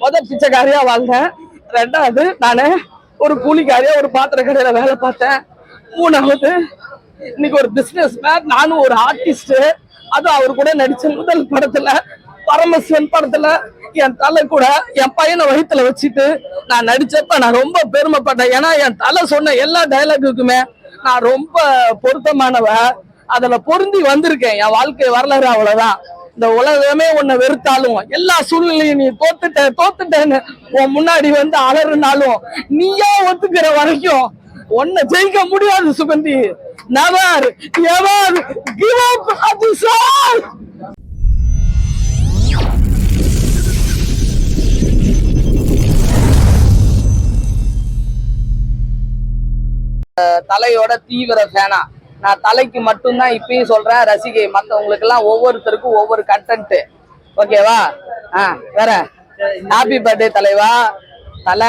முத பிச்சைக்காரியா வாழ்ந்தேன். ரெண்டாவது நான் ஒரு கூலிக்காரியா ஒரு பாத்திர கடையில வேலை பார்த்தேன். மூணாவது இன்னைக்கு ஒரு பிசினஸ் மேன் நானும் ஒரு ஆர்டிஸ்ட் அதுவும் அவர் கூட நடிச்ச முதல் படத்துல பரமசிவன் படத்துல என் தலை கூட என் பையனை வயிற்றுல வச்சுட்டு நான் நடிச்சப்ப நான் ரொம்ப பெருமைப்பட்டேன். ஏன்னா என் தலை சொன்ன எல்லா டைலாக்குக்குமே நான் ரொம்ப பொருத்தமானவ. அதுல பொருந்தி வந்திருக்கேன். என் வாழ்க்கை வரலாறு அவ்வளவுதான். இந்த உலகமே உன்னை வெறுத்தாலும் எல்லா சூழ்நிலையும் நீ தோத்துட்ட தோத்துட்டேன்னு உன் முன்னாடி வந்து அலறுனாலும் நீயா ஒத்துக்கிற வரைக்கும் உன்னை ஜெயிக்க முடியாது சுகந்தி. நவர் எவர் கிவ் அப் அது சார் தலையோட தீவிர ஃபேனா நான் தலைக்கு மட்டும்தான் இப்பயும் சொல்றேன் ரசிகை மத்தவங்களுக்கு எல்லாம் ஒவ்வொருத்தருக்கும் ஒவ்வொரு கண்டென்ட் ஓகேவா ஆ வேற? ஹாப்பி பர்த்டே தலைவா. தலை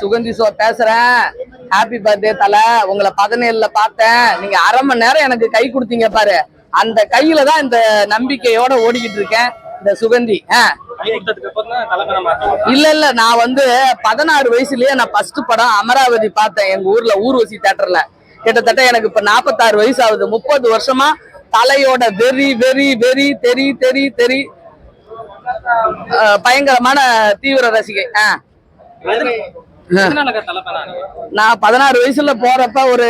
சுகந்தி சோ பேசுறேன். ஹாப்பி பர்த்டே தலை. உங்களை பதினேழுல பார்த்தேன். நீங்க அரை மணி நேரம் எனக்கு கை கொடுத்தீங்க பாரு. அந்த கையில தான் இந்த நம்பிக்கையோட ஓடிக்கிட்டு இருக்கேன் இந்த சுகந்தி. இல்ல இல்ல நான் வந்து பதினாறு வயசுலயே நான் ஃபர்ஸ்ட் படம் அமராவதி பார்த்தேன் எங்க ஊர்ல ஊர்வசி தேட்டர்ல கிட்டத்தட்ட எனக்கு இப்ப நாற்பத்தாறு வயசு ஆகுது முப்பது வருஷமா தலையோட வெறி வெறி வெறி தெரி தெரி தெரி பயங்கரமான தீவிர ரசிகை. நான் பதினாறு வயசுல போறப்ப ஒரு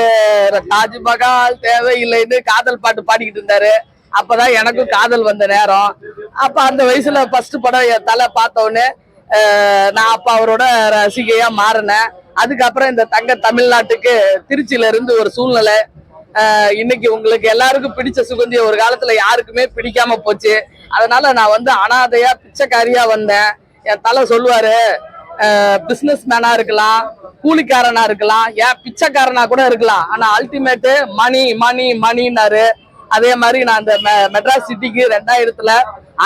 தாஜ்மஹால் தேவையில்லைன்னு காதல் பாட்டு பாடிக்கிட்டு இருந்தாரு. அப்பதான் எனக்கும் காதல் வந்த நேரம். அப்ப அந்த வயசுல ஃபர்ஸ்ட் படம் என் தலை பார்த்த உடனே அஹ், நான் அப்ப அவரோட ரசிகையா மாறினேன். அதுக்கப்புறம் இந்த தங்க தமிழ்நாட்டுக்கு திருச்சியில இருந்து ஒரு சூழ்நிலை இன்னைக்கு உங்களுக்கு எல்லாருக்கும் பிடிச்ச சுகந்திய ஒரு காலத்துல யாருக்குமே பிடிக்காம போச்சு. அதனால நான் வந்து அனாதையா பிச்சைக்காரியா வந்தேன். என் தலை சொல்லுவாரு பிசினஸ் மேனா இருக்கலாம் கூலிக்காரனா இருக்கலாம் ஏன் பிச்சைக்காரனா கூட இருக்கலாம். ஆனா அல்டிமேட்டு மணி மணி மணின்னாரு அதே மாதிரி நான் அந்த மெ- மெட்ராஸ் சிட்டிக்கு ரெண்டாயிரத்துல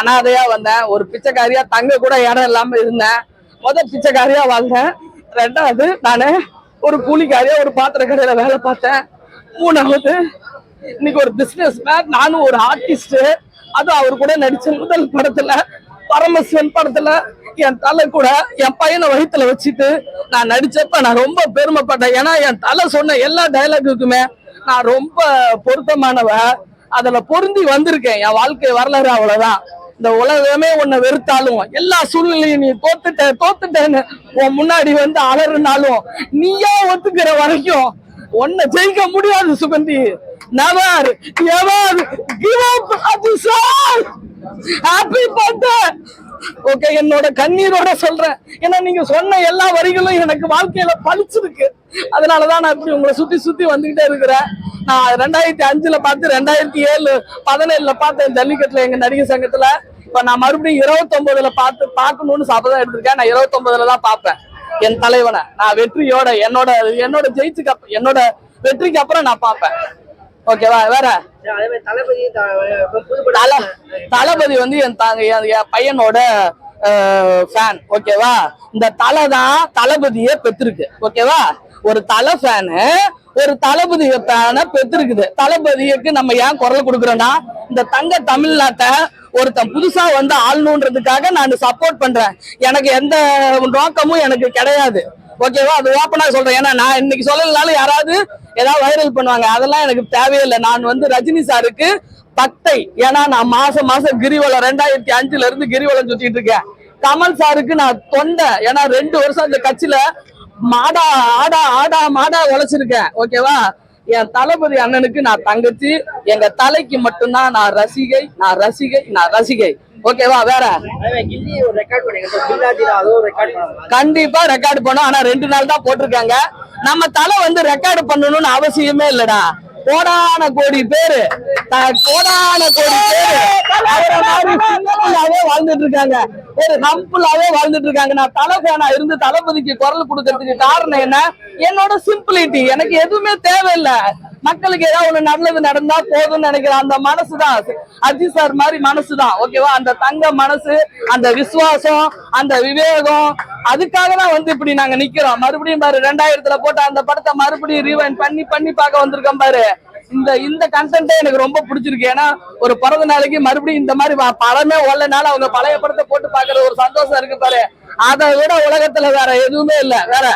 அனாதையா வந்தேன். ஒரு பிச்சைக்காரியா தங்க கூட இடம் இல்லாம இருந்தேன். முத பிச்சைக்காரியா வாழ்ந்தேன் ரெண்டாவது நான் ஒரு கூலிக்காரியா ஒரு பாத்திர கடையில வேலை பார்த்தேன். மூணாவது இன்னைக்கு ஒரு பிசினஸ் மேன் நானும் ஒரு ஆர்டிஸ்ட் அதுவும் அவர் கூட நடிச்ச முதல் படத்துல பரமசிவன் படத்துல என் தலை கூட என் பையனை வயிற்றுல வச்சுட்டு நான் நடிச்சப்ப நான் ரொம்ப பெருமைப்பட்டேன். ஏன்னா என் தலை சொன்ன எல்லா டைலாக்குக்குமே நான் ரொம்ப பொருத்தமானவ. அதுல பொருந்தி வந்திருக்கேன். என் வாழ்க்கை வரலாறு அவ்வளவுதான். இந்த உலகமே உன்னை வெறுத்தாலும் எல்லா சூழ்நிலையும் நீ தோத்துட்ட தோத்துட்டேன்னு உன் முன்னாடி வந்து அலறுனாலும் நீயா ஒத்துக்கிற வரைக்கும் உன்னை ஜெயிக்க முடியாது சுகந்தி நவர் எவர் கிவ் அப் அது சார் ஹாப்பி பர்த்டே ஓகே என்னோட கண்ணீரோட சொல்றேன். ஏன்னா நீங்க சொன்ன எல்லா வரிகளும் எனக்கு வாழ்க்கையில பளிச்சிருக்கு. அதனாலதான் நான் இப்படி உங்களை சுத்தி சுத்தி வந்துகிட்டே இருக்கிறேன். நான் ரெண்டாயிரத்தி அஞ்சுல பார்த்து ரெண்டாயிரத்தி ஏழு பதினேழுல பார்த்தேன் ஜல்லிக்கட்டுல எங்க நடிகர் சங்கத்துல. இப்ப நான் மறுபடியும் இருபத்தொன்பதுல பார்த்து பார்க்கணும்னு சபதம் எடுத்திருக்கேன். நான் இருபத்தொன்பதுல தான் பார்ப்பேன். என் தலைவனை. நான் வெற்றியோட என்னோட என்னோட ஜெயிச்சுக்கு என்னோட வெற்றிக்கு அப்புறம் நான் பார்ப்பேன். ஓகேவா வேற? தளபதி வந்து என் தாங்க என் என் பையனோட ஃபேன் ஓகேவா இந்த தலை தான் தளபதியே பெற்றிருக்கு. ஓகேவா ஒரு தலை ஃபேனு ஒரு தளபதி ஃபேனை பெற்றிருக்குது. தளபதிக்கு நம்ம ஏன் குரல் கொடுக்குறோம்னா இந்த தங்க தமிழ்நாட்டை ஒருத்தன் புதுசா வந்து ஆளணுன்றதுக்காக நான் சப்போர்ட் பண்றேன். எனக்கு எந்த நோக்கமும் எனக்கு கிடையாது. ஓகேவா அது ஓப்பனா சொல்றேன். ஏன்னா நான் இன்னைக்கு சொல்லலனாலும் யாராவது ஏதாவது வைரல் பண்ணுவாங்க. அதெல்லாம் எனக்கு தேவையில்லை. நான் வந்து ரஜினி சாருக்கு பக்தை ஏன்னா நான் மாசம் மாசம் கிரிவலம் ரெண்டாயிரத்தி அஞ்சுல இருந்து கிரிவலம் சுத்திட்டு இருக்கேன். கமல் சாருக்கு நான் தொண்டை. ஏன்னா ரெண்டு வருஷம் இந்த கட்சியில மாடா ஆடா ஆடா மாடா உழைச்சிருக்கேன். ஓகேவா என் தளபதி அண்ணனுக்கு நான் தங்கச்சி எங்க தலைக்கு மட்டும்தான் நான் ரசிகை நான் ரசிகை நான் ரசிகை. ஓகேவா வேற? கண்டிப்பா ரெக்கார்டு பண்ணும் ஆனா ரெண்டு நாள் தான் போட்டிருக்காங்க. நம்ம தலை வந்து ரெக்கார்டு பண்ணணும்னு அவசியமே இல்லடா. கோடான கோடி பேரு. கோடான கோடி பேரு. அவரை மாதிரி சிங்கங்களாவே வாழ்ந்துட்டு இருக்காங்க. ஒரு ஹம்புலாவே வாழ்ந்துட்டு இருக்காங்க. நான் தலை இருந்து தளபதிக்கு குரல் கொடுக்கறதுக்கு காரணம் என்ன? என்னோட சிம்பிளிட்டி எனக்கு எதுவுமே தேவையில்லை. மக்களுக்கு ஏதாவது ஒண்ணு நல்லது நடந்தா போதும்னு நினைக்கிறேன். அந்த மனசுதான். அஜி சார் மாதிரி மனசுதான். ஓகேவா அந்த தங்க மனசு அந்த விசுவாசம் அந்த விவேகம். அதுக்காக தான் வந்து இப்படி நாங்க நிக்கிறோம். மறுபடியும் பாரு ரெண்டாயிரத்துல போட்ட அந்த படத்தை மறுபடியும் ரீவைன் பண்ணி பண்ணி பார்க்க வந்திருக்கோம் பாரு. இந்த இந்த கண்டென்ட்டே எனக்கு ரொம்ப பிடிச்சிருக்கு. ஏன்னா ஒரு பிறந்த நாளைக்கு மறுபடியும் இந்த மாதிரி படமே ஓடலனால அவங்க பழைய படத்தை போட்டு பாக்குற ஒரு சந்தோஷம் இருக்கு பாரு. அதை விட உலகத்துல வேற எதுவுமே இல்ல. வேற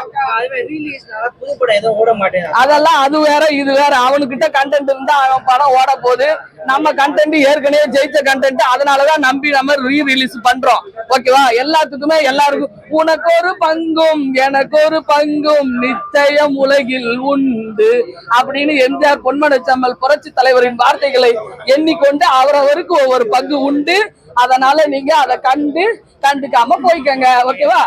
அதெல்லாம் அது வேற இது வேற. அவனுக்கிட்ட கண்டென்ட் இருந்தா அவன் படம் ஓட போகுது. நம்ம கண்டென்ட் ஏற்கனவே ஜெயிச்ச கண்டென்ட் அதனாலதான் நம்பி நம்ம ரீ ரிலீஸ் பண்றோம் ஓகேவா எல்லாத்துக்குமே எல்லாருக்கும் உனக்கு ஒரு பங்கும் எனக்கு ஒரு பங்கும் நிச்சயம் உலகில் உண்டு அப்படின்னு எம்ஜிஆர் பொன்மனச்சம்மல் புரட்சி தலைவரின் வார்த்தைகளை எண்ணிக்கொண்டு அவரவருக்கு ஒவ்வொரு பங்கு உண்டு. அதனால நீங்க அதை கண்டு கண்டுக்காம போய்க்கங்க. ஓகேவா?